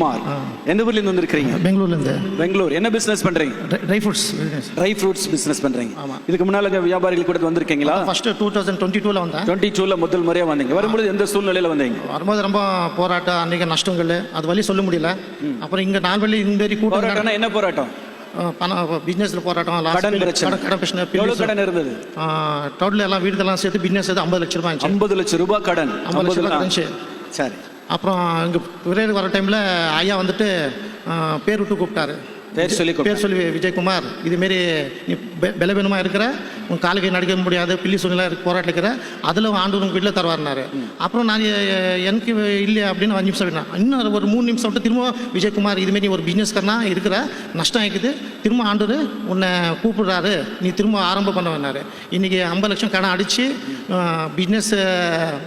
விஜயகுமார் எந்த ஊர்ல இருந்து வந்திருக்கீங்க பெங்களூர்லேருந்து. பெங்களூர். என்ன பிசினஸ் பண்றீங்க? Dry fruits dry fruits business பண்றீங்க. ஆமா. இதுக்கு முன்னால வியாபாரிகள் கூட வந்திருக்கீங்களா? ஃபஸ்ட்டு டூ தௌசண்ட் டுவெண்ட்டி டூவில் வந்தேன். டுவெண்ட்டி டூல முதல் முறையா வந்தீங்க. வரும்பொழுது எந்த சூழ்நிலையில வந்தீங்க? வரும்போது ரொம்ப போராட்டம் அன்றைக்கி நஷ்டங்கள். அது வழி சொல்ல முடியல. அப்புறம் இங்கே நாலு வழி இந்த மாதிரி கூட்டம் என்ன போராட்டம்? பணம் பிஸ்னஸில் போராட்டம் கடன் பிரச்சனை. கடன் பிரச்சனை எவ்வளவு கடன் இருந்தது? டோட்டல் எல்லாம் வீடுதெல்லாம் சேர்த்து பிஸ்னஸ் சேர்த்து ஐம்பது லட்ச ரூபாய் ஐம்பது லட்சம் ரூபாய் கடன். ஐம்பது லட்ச ரூபாய் சரி. அப்புறம் இங்கே விரைவில் வர டைமில் ஐயா வந்துட்டு பேர் விட்டு கூப்பிட்டாரு. பேர் சொல்லி. பேர் சொல்லி விஜயகுமார் இதுமாரி நீ பலவீனமாக இருக்கிற உன் காலுக்கு நடக்க முடியாது பில்லி சூழ்நிலை போராட்டம் இருக்கிற அதில் ஆண்டு உங்கள் வீட்டில் தருவார்னாரு அப்புறம் நான் எனக்கு இல்லை அப்படின்னு அஞ்சு நிமிஷம் விட்டேன் இன்னும் ஒரு மூணு நிமிஷம் விட்டு திரும்ப விஜயகுமார் இதுமாரி ஒரு பிஸ்னஸ்காரனா இருக்கிற நஷ்டம் ஆகிக்குது திரும்ப ஆண்டு உன்னை கூப்பிடுறாரு நீ திரும்ப ஆரம்பம் பண்ண வேணாரு இன்னைக்கு ஐம்பது லட்சம் கடன் அடிச்சு பிஸ்னஸ்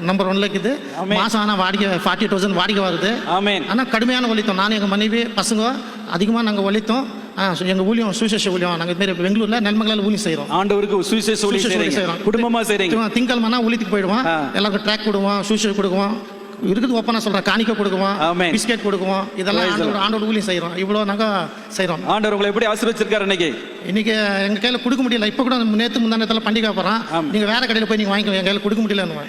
நம்பர் ஒன்ல இருக்குது. மாதம் ஆனால் வாடகை ஃபார்ட்டி தௌசண்ட் வாடகை வருது. ஆனால் கடுமையான உழைத்தோம் நானும் எங்கள் மனைவி பசங்க அதிகமாக நாங்கள் உழைத்தோம் எங்கள் ஊழியம் சுவிசேஷ ஊழியம். நாங்கள் இதுமாரி பெங்களூரில் நெல்மங்கலால் ஊழியம் செய்கிறோம் ஆண்டவருக்கு சுவிசேஷ ஊழியம் செய்றீங்க. குடும்பமா செய்றீங்க. திங்கல்மனா ஊழியத்துக்கு போயிடுவோம். எல்லாருக்கும் ட்ராக் கொடுவோம் சுவிசேஷ கொடுக்குவோம். இருக்குது ஒப்பனா சொல்கிறேன் காணிக்க கொடுக்குவோம். பிஸ்கெட் கொடுக்குவோம் இதெல்லாம் ஆண்டோட ஊழியம் செய்கிறோம் இவ்வளோ நாங்கள் செய்கிறோம் ஆண்டவர் உங்களை எப்படி ஆசீர்வச்சிருக்காரு இன்னைக்கு? இன்னைக்கு எங்கள் கையில் கொடுக்க முடியல. இப்போ கூட நேற்று முந்தானத்தில் பண்டிகை போகிறோம். நீங்கள் வேறு கடையில் போய் நீங்கள் வாங்கிக்கோ எங்கள் கையில் கொடுக்க முடியலன்னு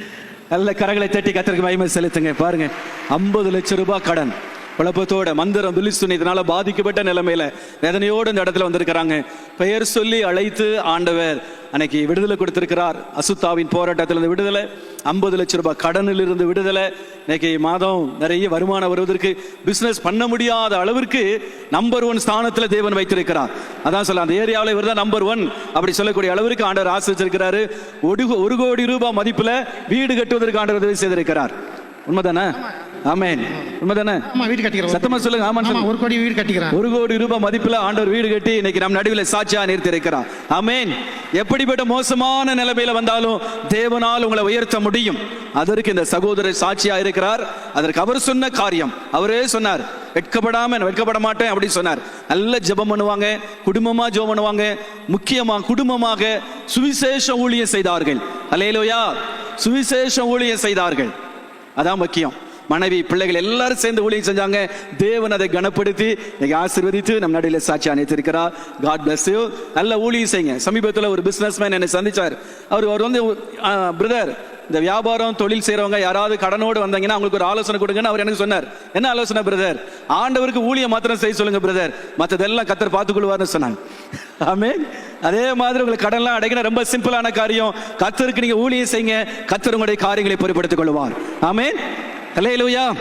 நல்ல கரங்களை தட்டி கத்திற்கு மகிமை செலுத்துங்க. பாருங்க ஐம்பது லட்சம் ரூபாய் கடன். குழப்பத்தோட மந்திரம் பிலிஸ்துனி இதனால பாதிக்கப்பட்ட நிலைமையில வேதனையோடு இந்த இடத்துல வந்திருக்கிறாங்க. பெயர் சொல்லி அழைத்து ஆண்டவர். அன்னைக்கு விடுதலை கொடுத்திருக்கிறார். அசுத்தாவின் போராட்டத்திலிருந்து விடுதலை. ஐம்பது லட்சம் ரூபாய் கடனில் இருந்து விடுதலை. இன்னைக்கு மாதம் நிறைய வருமானம் வருவதற்கு பிசினஸ் பண்ண முடியாத அளவிற்கு நம்பர் ஒன் ஸ்தானத்தில் தேவன் வைத்திருக்கிறார். அதான் சொல்ல அந்த ஏரியாவில் இவர் தான் நம்பர் ஒன் அப்படி சொல்லக்கூடிய அளவிற்கு ஆண்டவர் ஆசிரிச்சிருக்கிறாரு ஒரு ஒரு கோடி ரூபாய் மதிப்பில் வீடு கட்டுவதற்கு ஆண்டவர் உதவி செய்திருக்கிறார். உண்மைதானே? ஆமென். உண்மைதானே? வீடு கட்டிக்கிறோம். சத்தமா சொல்லுங்க. ஒரு கோடி வீடு கட்டிக்கிறேன் ஒரு கோடி ரூபாய் மதிப்புல ஆண்டவர் வீடு கட்டி இன்னைக்கு நம் நடுவில் சாட்சியா நிறுத்தி இருக்கிறார் ஆமென். எப்படிப்பட்ட மோசமான நிலைமையில வந்தாலும் தேவனால் உங்களை உயர்த்த முடியும். அதற்கு இந்த சகோதரர் சாட்சியா இருக்கிறார். அதற்கு அவர் சொன்ன காரியம். அவரே சொன்னார் வெட்கப்படாம வெட்கப்பட மாட்டேன் அப்படின்னு சொன்னார். நல்ல ஜெபம் பண்ணுவாங்க குடும்பமா ஜெபம் பண்ணுவாங்க முக்கியமா குடும்பமாக சுவிசேஷ ஊழியம் செய்தார்கள். அல்லேலூயா. சுவிசேஷ ஊழியம் செய்தார்கள். அதான் முக்கியம். மனைவி பிள்ளைகள் எல்லாரும் சேர்ந்து ஊழியம் செஞ்சாங்க. தேவன் அதை கனப்படுத்தி இன்னைக்கு ஆசீர்வதித்து நம் நடுவில் சாட்சி அணைத்திருக்கிறார். காட் பிளஸ் யூ நல்ல ஊழியம் செய்யுங்க. சமீபத்தில் ஒரு பிஸ்னஸ் மேன் என்னை சந்திச்சார். அவர் அவர் வந்து பிரதர் இந்த வியாபாரம் தொழில் செய்கிறவங்க யாராவது கடனோடு வந்தாங்கன்னா அவங்களுக்கு ஒரு ஆலோசனை கொடுங்கன்னு அவர் எனக்கு சொன்னார். என்ன ஆலோசனை பிரதர் ஆண்டவருக்கு ஊழியம் மாத்திரம் செய்ய சொல்லுங்க பிரதர் மற்றதெல்லாம் கத்தர் பார்த்துக்கொள்வார்னு சொன்னாங்க. ஆமே அதே மாதிரி உங்களுக்கு கடன்லாம் அடைக்கணும் ரொம்ப சிம்பிளான காரியம் கத்தருக்கு நீங்க ஊழியம் செய்யுங்க கத்தர் உங்களுடைய காரியங்களை பொறுப்படுத்திக் கொள்வார் ஆமென். ஹalleluya.